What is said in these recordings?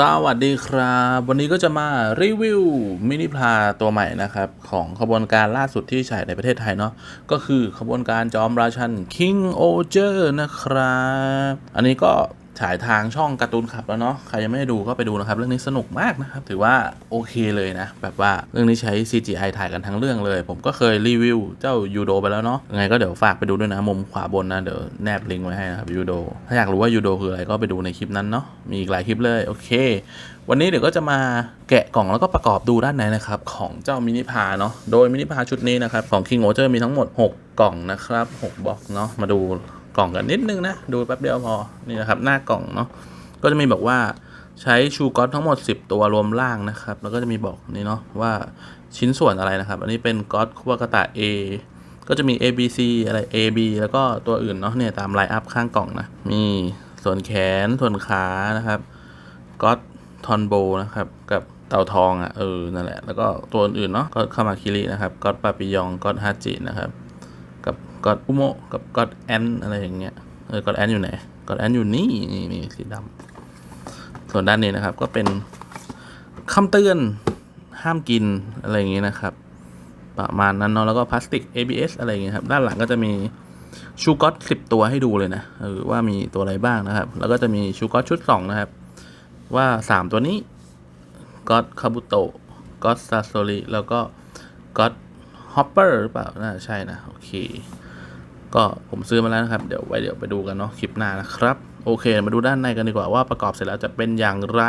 สวัสดีครับ วันนี้ก็จะมารีวิวมินิพลาตัวใหม่นะครับ ของขบวนการล่าสุดที่ฉายในประเทศไทยเนาะก็คือขบวนการจอมราชัน King o g e r นะครับ อันนี้ก็ ฉายทางช่องการ์ตูนขับแล้วเนาะใครยังไม่ได้ดูก็ไปดูนะครับ เรื่องนี้สนุกมากนะครับ ถือว่าโอเคเลยนะ แบบว่าเรื่องนี้ใช้ CGI ถ่ายกันทั้งเรื่องเลย ผมก็เคยรีวิวเจ้ายูโดไปแล้วเนาะยังไงก็เดี๋ยวฝากไปดูด้วยนะ มุมขวาบนนะ เดี๋ยวแนบลิงก์ไว้ให้นะครับยูโดถ้าอยากรู้ว่ายูโดคืออะไรก็ไปดูในคลิปนั้นเนาะมีอีกหลายคลิปเลยโอเค วันนี้เดี๋ยวก็จะมาแกะกล่องแล้วก็ประกอบดูด้านในนะครับของเจ้ามินิพาเนาะโดยมินิพาชุดนี้นะครับของ King o g e r มีทั้งหมด 6 กล่องนะครับ6บล็อกเนาะมาดู กล่องกันนิดนึงนะ ดูแป๊บเดียวพอ นี่นะครับ หน้ากล่องเนาะ ก็จะมีบอกว่าใช้ชูก๊อตทั้งหมด 10 ตัวรวมล่างนะครับ แล้วก็จะมีบอกนี่เนาะว่าชิ้นส่วนอะไรนะครับ อันนี้เป็นก๊อตคุวากาตะ A ก็จะมี A B C อะไร A B แล้วก็ตัวอื่นเนาะเนี่ยตามไลน์อัพข้างกล่องนะ มีส่วนแขน ส่วนขานะครับก็อตทอนโบนะครับ กับเต่าทองอะเออ นั่นแหละ แล้วก็ตัวอื่นเนาะก็คามาคิรินะครับ ก็ปาปิยองก็ฮาจินะครับ กับก็อตอุโมกับก็อตแอนอะไรอย่างเงี้ยเออก็อตแอนอยู่ไหนก็อตแอนอยู่นี่นี่นี่สีดำส่วนด้านนี้นะครับ ก็เป็นคำเตือนห้ามกินอะไรอย่างเงี้ยนะครับ ประมาณนั้นเนาะแล้วก็พลาสติก ABS อะไรอย่างเงี้ยครับ ด้านหลังก็จะมีชูก๊อตสิบตัวให้ดูเลยนะเออว่ามีตัวอะไรบ้างนะครับ แล้วก็จะมีชูก๊อตชุดสองนะครับ ว่า3ตัวนี้ก็อตคาบุโตะก็อตซาโซริแล้วก็ก็อต ฮอปเปอร์หรือเปล่าน่าใช่นะ โอเค ก็ผมซื้อมาแล้วนะครับ เดี๋ยวไว้เดี๋ยวไปดูกันเนาะคลิปหน้านะครับ โอเค มาดูด้านในกันดีกว่าว่าประกอบเสร็จแล้วจะเป็นอย่างไร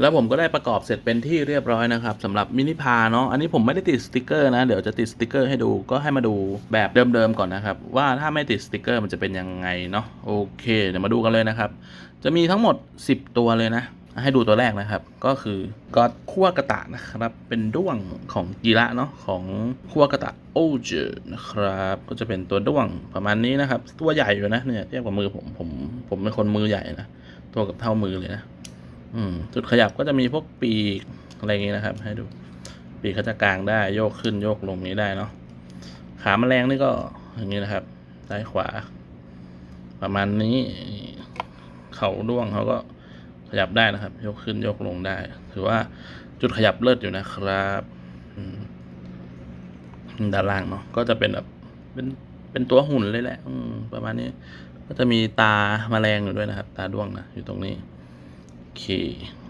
แล้วผมก็ได้ประกอบเสร็จเป็นที่เรียบร้อยนะครับสำหรับมินิพาเนาะอันนี้ผมไม่ได้ติดสติกเกอร์นะ เดี๋ยวจะติดสติกเกอร์ให้ดูก็ให้มาดูแบบเดิมๆก่อนนะครับ ว่าถ้าไม่ติดสติกเกอร์มันจะเป็นยังไงเนาะโอเค เดี๋ยวมาดูกันเลยนะครับ จะมีทั้งหมด 10 ตัวเลยนะ ให้ดูตัวแรกนะครับ ก็คือก็อดคั่วกระตะนะครับ เป็นด้วงของกีระเนาะของคั่วกระตะโอเจอนะครับ ก็จะเป็นตัวด้วงประมาณนี้นะครับ ตัวใหญ่อยู่นะเนี่ยเทียบกับมือผมผมผมเป็นคนมือใหญ่นะตัวกับเท่ามือเลยนะอืมจุดขยับก็จะมีพวกปีกอะไรอย่างงี้นะครับ ให้ดู ปีกเขาจะกางได้โยกขึ้นโยกลงนี้ได้เนาะขาแมลงนี่ก็อย่างนี้นะครับซ้ายขวา ประมาณนี้ เขาด้วงเขาก็ ขยับได้นะครับ ยกขึ้นยกลงได้ ถือว่าจุดขยับเลิศอยู่นะครับด้านล่างเนาะก็จะเป็นแบบเป็นเป็นตัวหุ่นเลยแหละประมาณนี้ ก็จะมีตาแมลงอยู่ด้วยนะครับ ตาด้วงนะอยู่ตรงนี้โอเค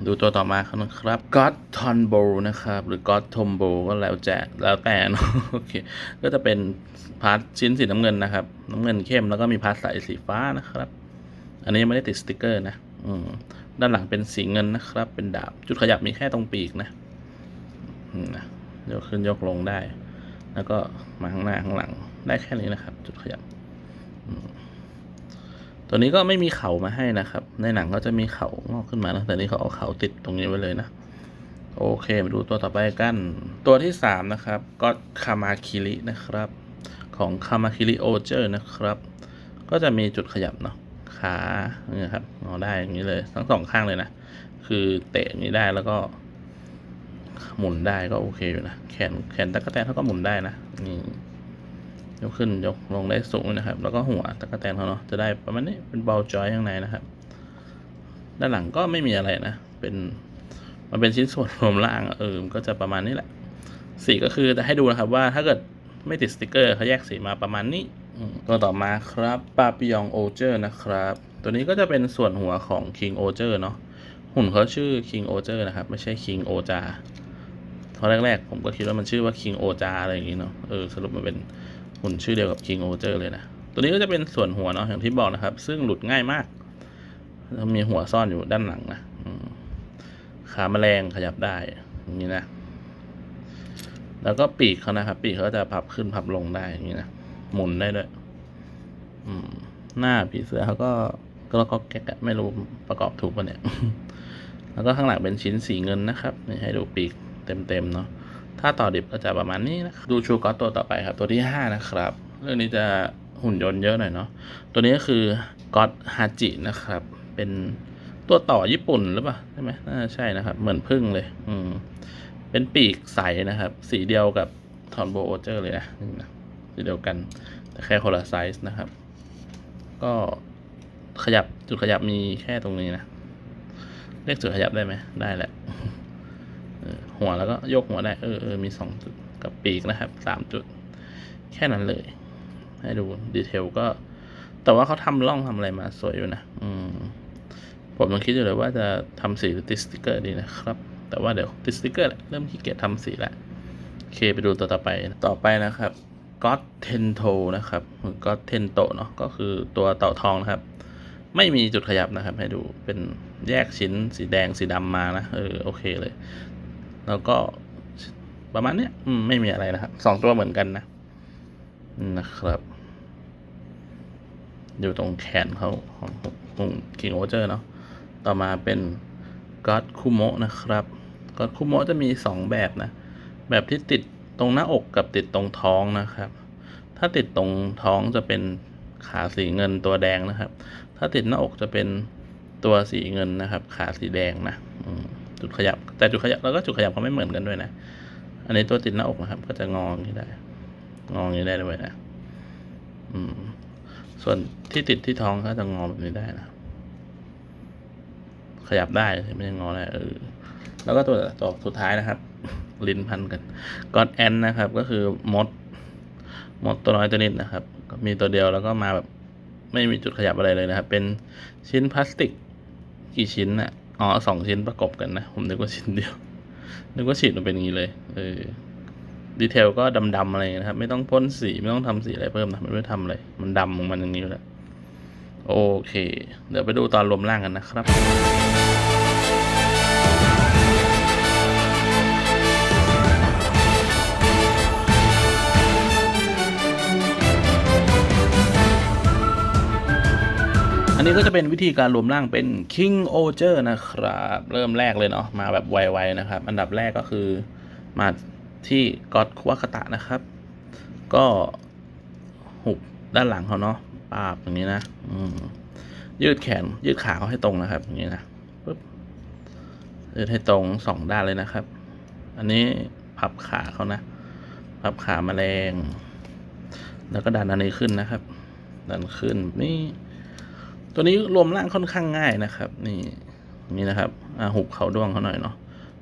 ดูตัวต่อมาครับนะครับก็อตทอนโบนะครับ หรือก็อตทอมโบก็แล้วแต่แล้วแต่เนอะโอเค ก็จะเป็นพาร์ทชิ้นสีน้ำเงินนะครับ น้ำเงินเข้มแล้วก็มีพาร์ทใสสีฟ้านะครับ อันนี้ไม่ได้ติดสติกเกอร์นะ อืม ด้านหลังเป็นสีเงินนะครับ เป็นดาบ จุดขยับมีแค่ตรงปีกนะนะยกขึ้นยกลงได้ แล้วก็มาข้างหน้าข้างหลังได้แค่นี้นะครับ จุดขยับ ตัวนี้ก็ไม่มีเข่ามาให้นะครับ ในหนังก็จะมีเข่างอกขึ้นมานะแต่นี่เขาเอาเข่าติดตรงนี้ไว้เลยนะ โอเคมาดูตัวต่อไปกัน ตัวที่สามนะครับก็คามาคิรินะครับ ของคามาคิริโอเจอร์นะครับ ก็จะมีจุดขยับเนาะ ขาเนี่ยครับเอาได้อย่างนี้เลย ทั้งสองข้างเลยนะ คือเตะนี้ได้แล้วก็ หมุนได้ก็โอเคอยู่นะ แขนแขนตะกแตนเขาก็หมุนได้นะนี่ยกขึ้นยกลงได้สูงนะครับ แล้วก็หัวตะกแตนเขาเนาะจะได้ประมาณนี้เป็นบอลจอยข้างในนะครับ ด้านหลังก็ไม่มีอะไรนะ เป็นมันเป็นชิ้นส่วนรวมล่างเออมก็จะประมาณนี้แหละสีก็คือจะให้ดูนะครับว่าถ้าเกิดไม่ติดสติกเกอร์เขาแยกสีมาประมาณนี้ ตัวต่อมาครับปาปิยองโอเจอร์นะครับ ตัวนี้ก็จะเป็นส่วนหัวของ King o g e r เนาะหุ่นเขาชื่อ King o g e r นะครับ ไม่ใช่ King o j a ตอนแรกๆผมก็คิดว่ามันชื่อว่า King o j a อะไรอย่างงี้เนาะเออสรุปมันเป็นหุ่นชื่อเดียวกับ King o g e r เลยนะตัวนี้ก็จะเป็นส่วนหัวเนาะอย่างที่บอกนะครับ ซึ่งหลุดง่ายมากมีหัวซ่อนอยู่ด้านหลังนะอืมขาแมลงขยับได้อย่างนี้นะ แล้วก็ปีกเขานะครับ ปีกเขาจะพับขึ้นพับลงได้อย่างนี้นะ หมุนได้ด้วยหน้าผีเสื้อเขาก็ก็ก็แกะไม่รู้ประกอบถูกปะเนี่ย แล้วก็ข้างหลังเป็นชิ้นสีเงินนะครับนี่ให้ดูปีกเต็มๆเนาะถ้าต่อดิบก็จะประมาณนี้นะดูชูก็อตตัวต่อไปครับ ตัวที่ห้านะครับ เรื่องนี้จะหุ่นยนต์เยอะหน่อยเนาะตัวนี้ก็คือก็อตฮาจินะครับ เป็นตัวต่อญี่ปุ่นหรือเปล่าใช่ไหมน่าจะใช่นะครับ เหมือนพึ่งเลย อืมเป็นปีกใสนะครับ สีเดียวกับทอนโบโอเจอร์เลยนะนี่นะ เดียวกัน แต่แค่คนละไซส์นะครับ ก็ขยับจุดขยับมีแค่ตรงนี้นะเรียกจุดขยับได้ไหมได้แหละหัวแล้วก็ยกหัวได้เออเออมีสองจุดกับปีกนะครับสามจุด แค่นั้นเลย ให้ดูดีเทลก็ แต่ว่าเขาทำร่องทำอะไรมาสวยอยู่นะอืมผมยังคิดอยู่เลยว่าจะทำสีหรือติดสติกเกอร์ดีนะครับ แต่ว่าเดี๋ยวติดสติกเกอร์แหละเริ่มขี้เกียจทำสีแล้วโอเคไปดูตัวต่อไปต่อไปนะครับ ก็ตเทนโทนะครับก็เทนโตเนาะก็คือตัวเต่าทองนะครับ ไม่มีจุดขยับนะครับ ให้ดูเป็นแยกชิ้นสีแดงสีดำมานะเออโอเคเลย แล้วก็ประมาณเนี้ยอืมไม่มีอะไรนะครับสองตัวเหมือนกันนะนะครับอยู่ตรงแขนเขาของของคิงโอเจอร์เนาะต่อมาเป็นก็อดคุโมะนะครับก็อดคุโมะจะมีสองแบบนะ แบบที่ติด ตรงหน้าอกกับติดตรงท้องนะครับ ถ้าติดตรงท้องจะเป็นขาสีเงินตัวแดงนะครับ ถ้าติดหน้าอกจะเป็นตัวสีเงินนะครับ ขาสีแดงนะจุดขยับ แต่จุดขยับแล้วก็จุดขยับเขาไม่เหมือนกันด้วยนะ อันนี้ตัวติดหน้าอกนะครับ ก็จะงออย่างนี้ได้ งออย่างนี้ได้ด้วยนะ อืม ส่วนที่ติดที่ท้องก็จะงอแบบนี้ได้นะ ขยับได้ไม่ใช่งอได้เออแล้วก็ตัวตัวสุดท้ายนะครับ ลิ้นพันกันกอดแอนนะครับ ก็คือมดมดตัวน้อยตัวนิดนะครับ ก็มีตัวเดียวแล้วก็มาแบบไม่มีจุดขยับอะไรเลยนะครับ เป็นชิ้นพลาสติกกี่ชิ้นน่ะอ๋อสองชิ้นประกบกันนะ ผมนึกว่าชิ้นเดียว นึกว่าฉีดมันเป็นอย่างนี้เลยเออดีเทลก็ดำๆอะไรนะครับ ไม่ต้องพ่นสีไม่ต้องทำสีอะไรเพิ่มนะมันไม่ทำอะไรมันดำของมันอย่างนี้แล้วโอเค เดี๋ยวไปดูตอนรวมร่างกันนะครับ นนี้ก็จะเป็นวิธีการรวมร่างเป็น King o g e r นะครับ เริ่มแรกเลยเนาะมาแบบไวๆนะครับ อันดับแรกก็คือมาที่ก็อดควคตะนะครับ ก็หุบด้านหลังเขาเนาะปาบอย่างนี้นะอืมยืดแขนยืดขาเขาให้ตรงนะครับ อย่างนี้นะปึ๊บยืดให้ตรงสองด้านเลยนะครับ อันนี้พับขาเขานะ พับขาแมลงแล้วก็ดันอันนี้ขึ้นนะครับ ดันขึ้นนี่ ตัวนี้รวมร่างค่อนข้างง่ายนะครับ นี่นี่นะครับอ่าหุบเขาด้วงเขาหน่อยเนาะ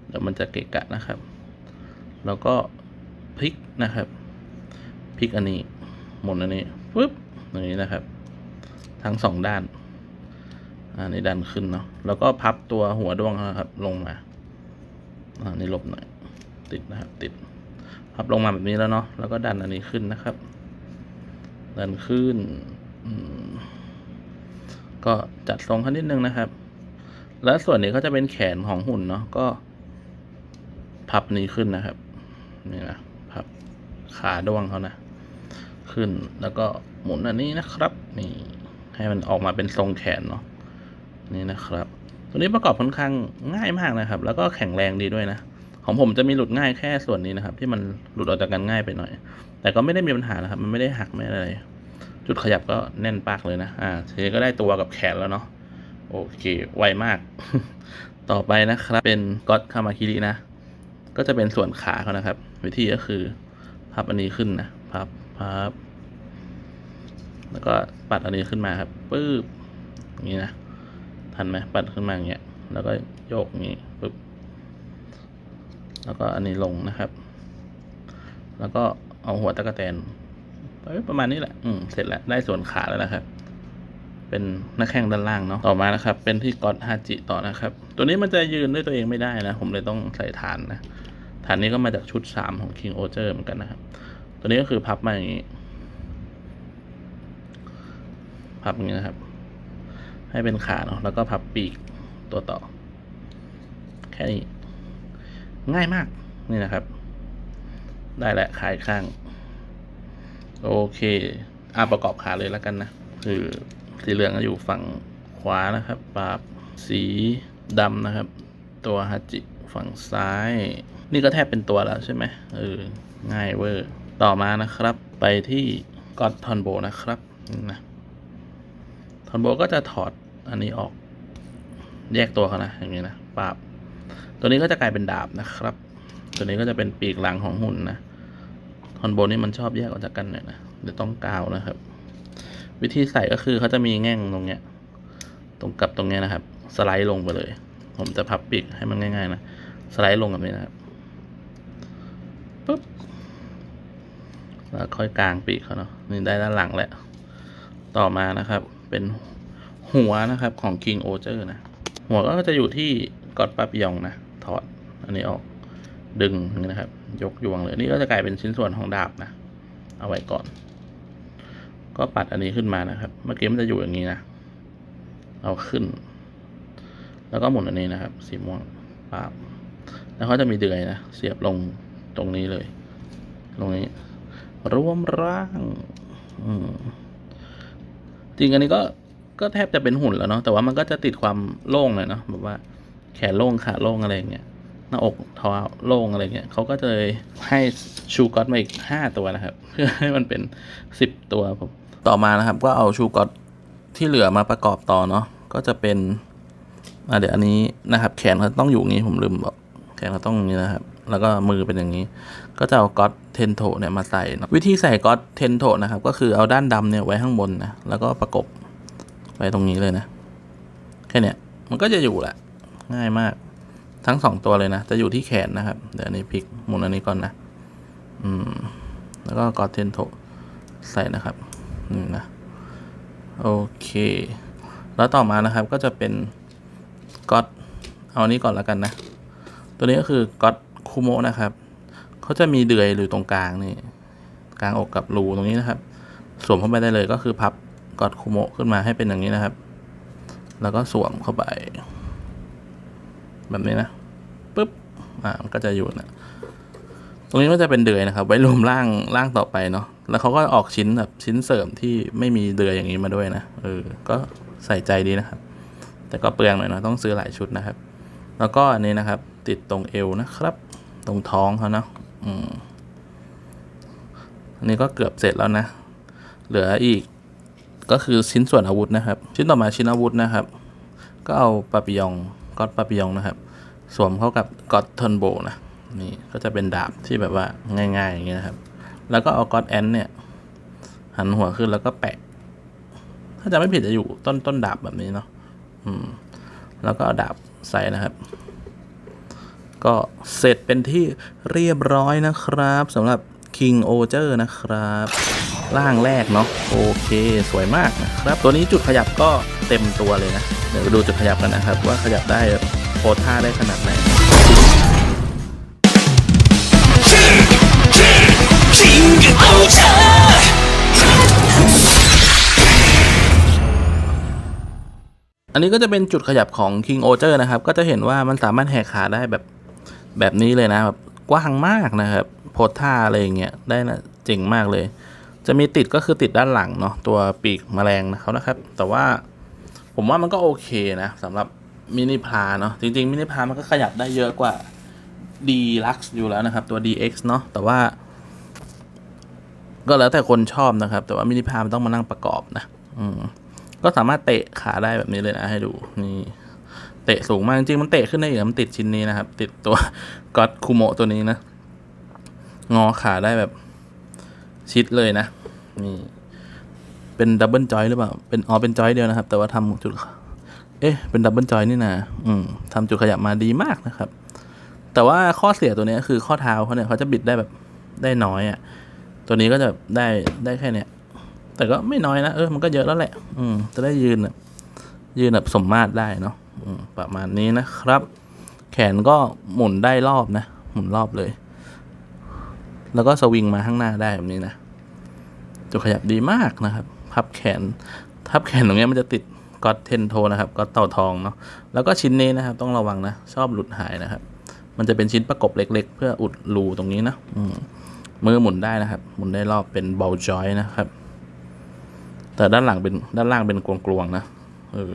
เดี๋ยวมันจะเกะกะนะครับ แล้วก็พลิกนะครับพลิกอันนี้หมุนอันนี้ปึ๊บอย่างนี้นะครับ ทั้งสองด้านอันนี้ดันขึ้นเนาะแล้วก็พับตัวหัวด้วงเขานะครับ ลงมาอันนี้หลบหน่อยติดนะครับ ติด พับลงมาแบบนี้แล้วเนาะแล้วก็ดันอันนี้ขึ้นนะครับ ดันขึ้นอืม ก็จัดทรงเขานิดนึงนะครับ แล้วส่วนนี้ก็จะเป็นแขนของหุ่นเนาะก็ พับนี้ขึ้นนะครับนี่นะพับขาด้วงเขานะ ขึ้นแล้วก็หมุนอันนี้นะครับ นี่ ให้มันออกมาเป็นทรงแขนเนาะนี่นะครับ ตัวนี้ประกอบค่อนข้างง่ายมากนะครับ แล้วก็แข็งแรงดีด้วยนะของผมจะมีหลุดง่ายแค่ส่วนนี้นะครับ ที่มันหลุดออกจากกันง่ายไปหน่อย แต่ก็ไม่ได้มีปัญหานะครับ มันไม่ได้หักไม่อะไร จุดขยับก็แน่นปากเลยนะ อ่าทีนี้ก็ได้ตัวกับแขนแล้วเนาะ โอเค ไวมาก ต่อไปนะครับ เป็นก็อตคามาคิรินะ ก็จะเป็นส่วนขาเขานะครับ วิธีก็คือ พับอันนี้ขึ้นนะพับพับ แล้วก็ปัดอันนี้ขึ้นมาครับ ปึ๊บอย่างนี้นะ ทันไหมปัดขึ้นมาอย่างเงี้ย แล้วก็โยกงนี้ปึ๊บ แล้วก็อันนี้ลงนะครับ แล้วก็เอาหัวตะกแตน ประมาณนี้แหละ อืม เสร็จแล้ว ได้ส่วนขาแล้วนะครับ เป็นหน้าแข้งด้านล่างเนาะ ต่อมานะครับ เป็นที่ก๊อตฮาจิต่อนะครับ ตัวนี้มันจะยืนด้วยตัวเองไม่ได้นะ ผมเลยต้องใส่ฐานนะ ฐานนี้ก็มาจากชุดสามของ King o g e r เหมือนกันนะครับ ตัวนี้ก็คือพับมาอย่างนี้ พับอย่างนี้นะครับ ให้เป็นขาเนาะ แล้วก็พับปีกตัวต่อ แค่นี้ ง่ายมาก นี่นะครับ ได้แล้วขายข้าง โอเคอ่าประกอบขาเลยแล้วกันนะ คือสีเหลืองก็อยู่ฝั่งขวานะครับปราบสีดำนะครับ ตัวฮัจิฝั่งซ้าย นี่ก็แทบเป็นตัวแล้วใช่ไหมเออง่ายเวอร์ต่อมานะครับ ไปที่กอดทอนโบนะครับนี่นะทอนโบก็จะถอดอันนี้ออก แยกตัวเขานะอย่างนี้นะปราบ ตัวนี้ก็จะกลายเป็นดาบนะครับ ตัวนี้ก็จะเป็นปีกหลังของหุ่นนะ ทอนโบนี่มันชอบแยกออกจากกันหน่อยนะเดี๋ยวต้องกาวนะครับ วิธีใส่ก็คือเขาจะมีแง่งตรงเนี้ย ตรงกับตรงเนี้ยนะครับ สไลด์ลงไปเลย ผมจะพับปีกให้มันง่ายๆนะสไลด์ลงแบบนี้นะครับปุ๊บแล้วค่อยกางปีกเขาเนาะนี่ได้ด้านหลังแหล้วต่อมานะครับ เป็นหัวนะครับของ King o g e r นะ หัวก็จะอยู่ที่กอดปาปิยองนะ ถอด อันนี้ออกดึงอย่างนี้นะครับ ยกยวงเลยนี่ก็จะกลายเป็นชิ้นส่วนของดาบนะเอาไว้ก่อน ก็ปัดอันนี้ขึ้นมานะครับ เมื่อกี้มันจะอยู่อย่างนี้นะเอาขึ้น แล้วก็หมุนอันนี้นะครับ สีม่วงปาบแล้วเขาจะมีเดือยนะเสียบลงตรงนี้เลย ตรงนี้ รวมร่างจริงอันนี้ก็ก็แทบจะเป็นหุ่นแล้วเนาะแต่ว่ามันก็จะติดความโล่งเลยเนาะแบบว่าแขนโล่งขาโล่งอะไรอย่างเงี้ย หน้าอกท้าโล่งอะไรเงี้ยเขาก็จะเลยให้ชูก๊อตมาอีกห้าตัวนะครับ เพื่อให้มันเป็นสิบตัวผมต่อมานะครับ ก็เอาชูก๊อตที่เหลือมาประกอบต่อเนาะก็จะเป็นอะเดี๋ยวอันนี้นะครับ แขนเขาต้องอยู่งนี้ผมลืมบอกแขนเขาต้องงนี้นะครับ แล้วก็มือเป็นอย่างนี้ ก็จะเอาก๊อตเทนโทเนี่ยมาใส่เนะวิธีใส่ก๊อตเทนโทนะครับ ก็คือเอาด้านดำเนี่ยไว้ข้างบนนะแล้วก็ประกบไว้ตรงนี้เลยนะ แค่เนี้ยมันก็จะอยู่แหละง่ายมาก ทั้งสองตัวเลยนะ จะอยู่ที่แขนนะครับ เดี๋ยวนี้พลิกหมุนอันนี้ก่อนนะ อืม แล้วก็กอดเทนโทใส่นะครับนี่นะ โอเค แล้วต่อมานะครับก็จะเป็นก๊อตเอาอันนี้ก่อนแล้วกันนะ ตัวนี้ก็คือก๊อตคูโมนะครับ เขาจะมีเดือยอยู่ตรงกลางนี่ กลางอกกับรูตรงนี้นะครับ สวมเข้าไปได้เลยก็คือพับก๊อตคูโมขึ้นมาให้เป็นอย่างนี้นะครับ แล้วก็สวมเข้าไป แบบนี้นะปุ๊บอ่ามันก็จะอยู่นะตรงนี้ก็จะเป็นเดือยนะครับ ไว้รวมร่างร่างต่อไปเนาะแล้วเขาก็ออกชิ้นแบบชิ้นเสริมที่ไม่มีเดือยอย่างนี้มาด้วยนะเออก็ใส่ใจดีนะครับ แต่ก็เปลืองหน่อยเนาะต้องซื้อหลายชุดนะครับ แล้วก็อันนี้นะครับ ติดตรงเอวนะครับ ตรงท้องเขาเนาะอืมอันนี้ก็เกือบเสร็จแล้วนะ เหลืออีกก็คือชิ้นส่วนอาวุธนะครับ ชิ้นต่อมาชิ้นอาวุธนะครับ ก็เอาปาปิยอง ก็อดปาปิยองนะครับ สวมเข้ากับก็อดเทนโบนะ นี่ก็จะเป็นดาบที่แบบว่าง่ายๆอย่างเงี้ยนะครับ แล้วก็เอาก็อดแอนเนี่ย หันหัวขึ้นแล้วก็แปะ ถ้าจะไม่ผิดจะอยู่ต้นต้นดาบแบบนี้เนาะอืม แล้วก็เอาดาบใส่นะครับ ก็เสร็จเป็นที่เรียบร้อยนะครับสำหรับ King o g e r นะครับร่างแรกเนาะโอเคสวยมากนะครับ ตัวนี้จุดขยับก็เต็มตัวเลยนะ เดี๋ยวไปดูจุดขยับกันนะครับ ว่าขยับได้โพท่าได้ขนาดไหนอันนี้ก็จะเป็นจุดขยับของ King o g e r นะครับ ก็จะเห็นว่ามันสามารถแหกขาได้แบบแบบนี้เลยนะแบบกว้างมากนะครับ โพสท่าอะไรอย่างเงี้ยได้นะเจ๋งมากเลย จะมีติดก็คือติดด้านหลังเนาะตัวปีกแมลงนะเขานะครับ แต่ว่าผมว่ามันก็โอเคนะสำหรับมินิพาเนาะจริงๆมินิพามันก็ขยับได้เยอะกว่า d l u x อยู่แล้วนะครับ ตัว DX เนาะแต่ว่า ก็แล้วแต่คนชอบนะครับ แต่ว่ามินิพามันต้องมานั่งประกอบนะ อืมก็สามารถเตะขาได้แบบนี้เลยนะให้ดูนี่เตะสูงมากจริงๆมันเตะขึ้นได้อีกนะมันติดชิ้นนี้นะครับ ติดตัวก็อดคูโมตัวนี้นะ งอขาได้แบบชิดเลยนะ นี่ เป็นดับเบิลจอยหรือเปล่า เป็นอ๋อเป็นจอยเดียวนะครับ แต่ว่าทำจุด เอ๊ะ เป็นดับเบิลจอยนี่นะอืมทำจุดขยับมาดีมากนะครับ แต่ว่าข้อเสียตัวนี้คือข้อเท้าเขาเนี่ยเขาจะบิดได้แบบได้น้อยอะ่ะ ตัวนี้ก็จะแบบได้ได้แค่เนี้ยแต่ก็ไม่น้อยนะ เออ มันก็เยอะแล้วแหละ อืม จะได้ยืนแบบยืนแบบสมมาตรได้เนาะประมาณนี้นะครับ แขนก็หมุนได้รอบนะ หมุนรอบเลย แล้วก็สวิงมาข้างหน้าได้แบบนี้นะจุขยับดีมากนะครับพับแขนทับแขนตรงนี้มันจะติดก็อตเทนโทนะครับก็ตเต่าทองเนาะแล้วก็ชิ้นนี้นะครับ ต้องระวังนะ ชอบหลุดหายนะครับ มันจะเป็นชิ้นประกบเล็ก ๆ เพื่ออุดรูตรงนี้นะอืมือหมุนได้นะครับ หมุนได้รอบเป็นบอลจอยนะครับ แต่ด้านหลังเป็นด้านล่างเป็นกลวงๆนะเออ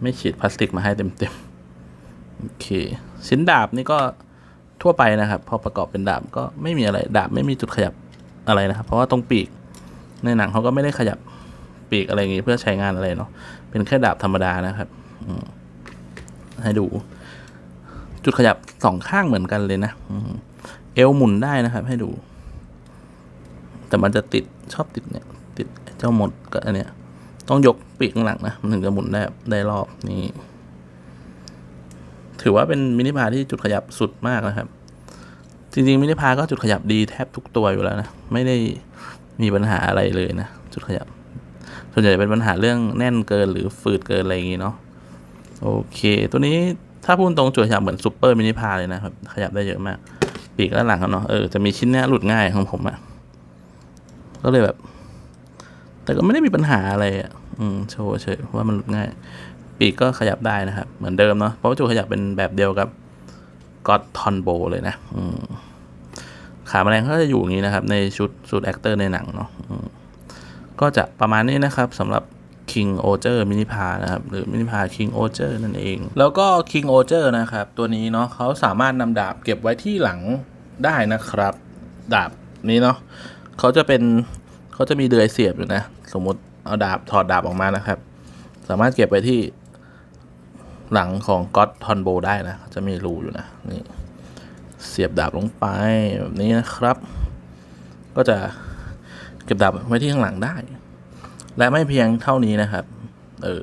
ไม่ฉีดพลาสติกมาให้เต็มๆโอเค ชิ้นดาบนี่ก็ ทั่วไปนะครับ พอประกอบเป็นดาบก็ไม่มีอะไรดาบไม่มีจุดขยับอะไรนะครับ เพราะว่าตรงปีกในหนังเขาก็ไม่ได้ขยับปีกอะไรอย่างงี้เพื่อใช้งานอะไรเนาะเป็นแค่ดาบธรรมดานะครับให้ดู จุดขยับสองข้างเหมือนกันเลยนะอเอวหมุนได้นะครับ ให้ดู แต่มันจะติดชอบติดเนี่ย ติดเจ้าหมดกับอันเนี้ยต้องยกปีกข้างหลังนะมันถึงจะหมุนได้ได้รอบนี้ ถือว่าเป็นมินิพาที่จุดขยับสุดมากนะครับ จริง ๆ มินิพาก็จุดขยับดีแทบทุกตัวอยู่แล้วนะ ไม่ได้มีปัญหาอะไรเลยนะ จุดขยับ ส่วนใหญ่เป็นปัญหาเรื่องแน่นเกินหรือฝืดเกินอะไรอย่างงี้เนาะโอเค ตัวนี้ถ้าพูดตรงจุดขยับเหมือนซูเปอร์มินิพาเลยนะครับ ขยับได้เยอะมาก ปีกด้านหลังเขาเนาะเออจะมีชิ้นเนี้ยหลุดง่ายของผมอะก็เลยแบบ แต่ก็ไม่ได้มีปัญหาอะไรอะ อืมโชว์เฉยว่ามันหลุดง่าย ปีกก็ขยับได้นะครับ เหมือนเดิมเนาะเพราะว่าจุดขยับเป็นแบบเดียวกับก็ตทอนโบเลยนะขาแมลงก็จะอยู่อย่างนี้นะครับ ในชุดชุดแอคเตอร์ในหนังเนาะก็จะประมาณนี้นะครับสำหรับ King o g e r Mini p a นะครับหรือ Mini p a King o g e r นั่นเอง แล้วก็ King o g e r นะครับ ตัวนี้เนาะเขาสามารถนำดาบเก็บไว้ที่หลังได้นะครับ ดาบนี้เนาะเขาจะเป็นเขาจะมีเดือยเสียบอยู่นะ สมมติเอาดาบถอดดาบออกมานะครับ สามารถเก็บไว้ที่ หลังของก็ t ทอนโบได้นะ จะมีรูอยู่นะนี่เสียบดาบลงไปแบบนี้นะครับ ก็จะเก็บดาบไว้ที่ข้างหลังได้ และไม่เพียงเท่านี้นะครับ เออ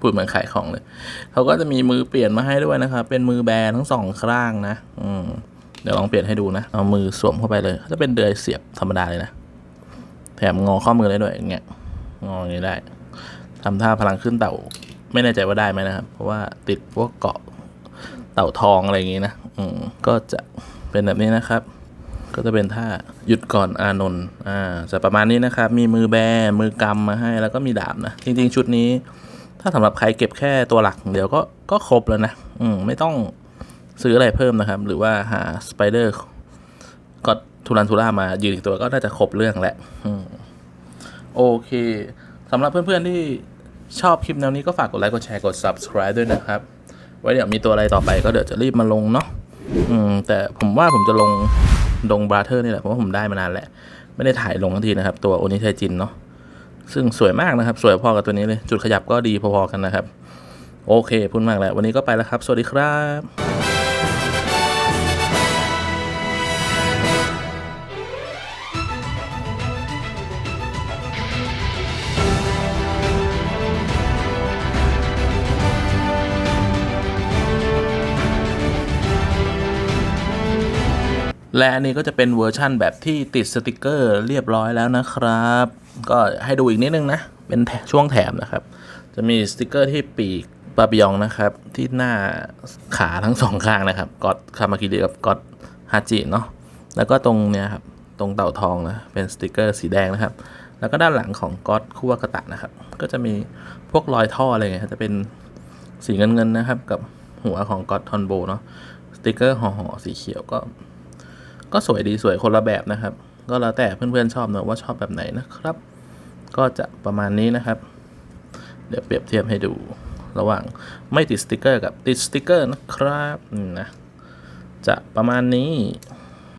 พูดเหมือนขายของเลย เขาก็จะมีมือเปลี่ยนมาให้ด้วยนะครับ เป็นมือแบนทั้งสองข้างนะ อืมเดี๋ยวลองเปลี่ยนให้ดูนะ เอามือสวมเข้าไปเลยจะเป็นเดือยเสียบธรรมดาเลยนะ แถมงอข้อมือได้ด้วยอย่างเงี้ย งออย่างนี้ได้ทำท่าพลังขึ้นเต่า ไม่แน่ใจว่าได้ไหมนะครับ เพราะว่าติดพวกเกาะเต่าทองอะไรอย่างงี้นะอืมก็จะเป็นแบบนี้นะครับ ก็จะเป็นท่าหยุดก่อนอานนท์อ่าจะประมาณนี้นะครับ มีมือแบมือกำมาให้แล้วก็มีดาบนะจริง ๆ ชุดนี้ ถ้าสำหรับใครเก็บแค่ตัวหลัก เดี๋ยวก็ก็ครบแล้วนะอืมไม่ต้องซื้ออะไรเพิ่มนะครับ หรือว่าหาสไปเดอร์ก็ทุรันทุรามายืนอีกตัวก็น่าจะครบเรื่องแหละอืมโอเคสำหรับเพื่อนๆที่ ชอบคลิปแนวนี้ก็ฝากกดไลค์กดแชร์กด subscribe ด้วยนะครับ ไว้เดี๋ยวมีตัวอะไรต่อไปก็เดี๋ยวจะรีบมาลงเนาะอืมแต่ผมว่าผมจะลงดงบราเธอร์นี่แหละเพราะว่าผมได้มานานแหละไม่ได้ถ่ายลงทันทีนะครับ ตัวโอนิไทจินเนาะซึ่งสวยมากนะครับ สวยพอกับตัวนี้เลย จุดขยับก็ดีพอๆกันนะครับ โอเคพูดมากแล้ว วันนี้ก็ไปแล้วครับ สวัสดีครับ และอันนี้ก็จะเป็นเวอร์ชั่นแบบที่ติดสติกเกอร์เรียบร้อยแล้วนะครับ ก็ให้ดูอีกนิดนึงนะ เป็นช่วงแถมนะครับ จะมีสติกเกอร์ที่ปีกปาปิยองนะครับ ที่หน้าขาทั้งสองข้างนะครับก็อดคามากิริกับก็อดฮาจิเนาะแล้วก็ตรงเนี้ยครับตรงเต่าทองนะเป็นสติกเกอร์สีแดงนะครับ แล้วก็ด้านหลังของก็อดคุวากะตะนะครับ ก็จะมีพวกรอยท่ออะไรเงี้ยจะเป็นสีเงินเงินๆนะครับ กับหัวของก็อดทอนโบเนาะสติกเกอร์ห่อๆสีเขียวก็ ก็สวยดีสวยคนละแบบนะครับ ก็แล้วแต่เพื่อนๆชอบเนอะว่าชอบแบบไหนนะครับ ก็จะประมาณนี้นะครับ เดี๋ยวเปรียบเทียบให้ดูระหว่างไม่ติดสติกเกอร์กับติดสติกเกอร์นะครับนะจะประมาณนี้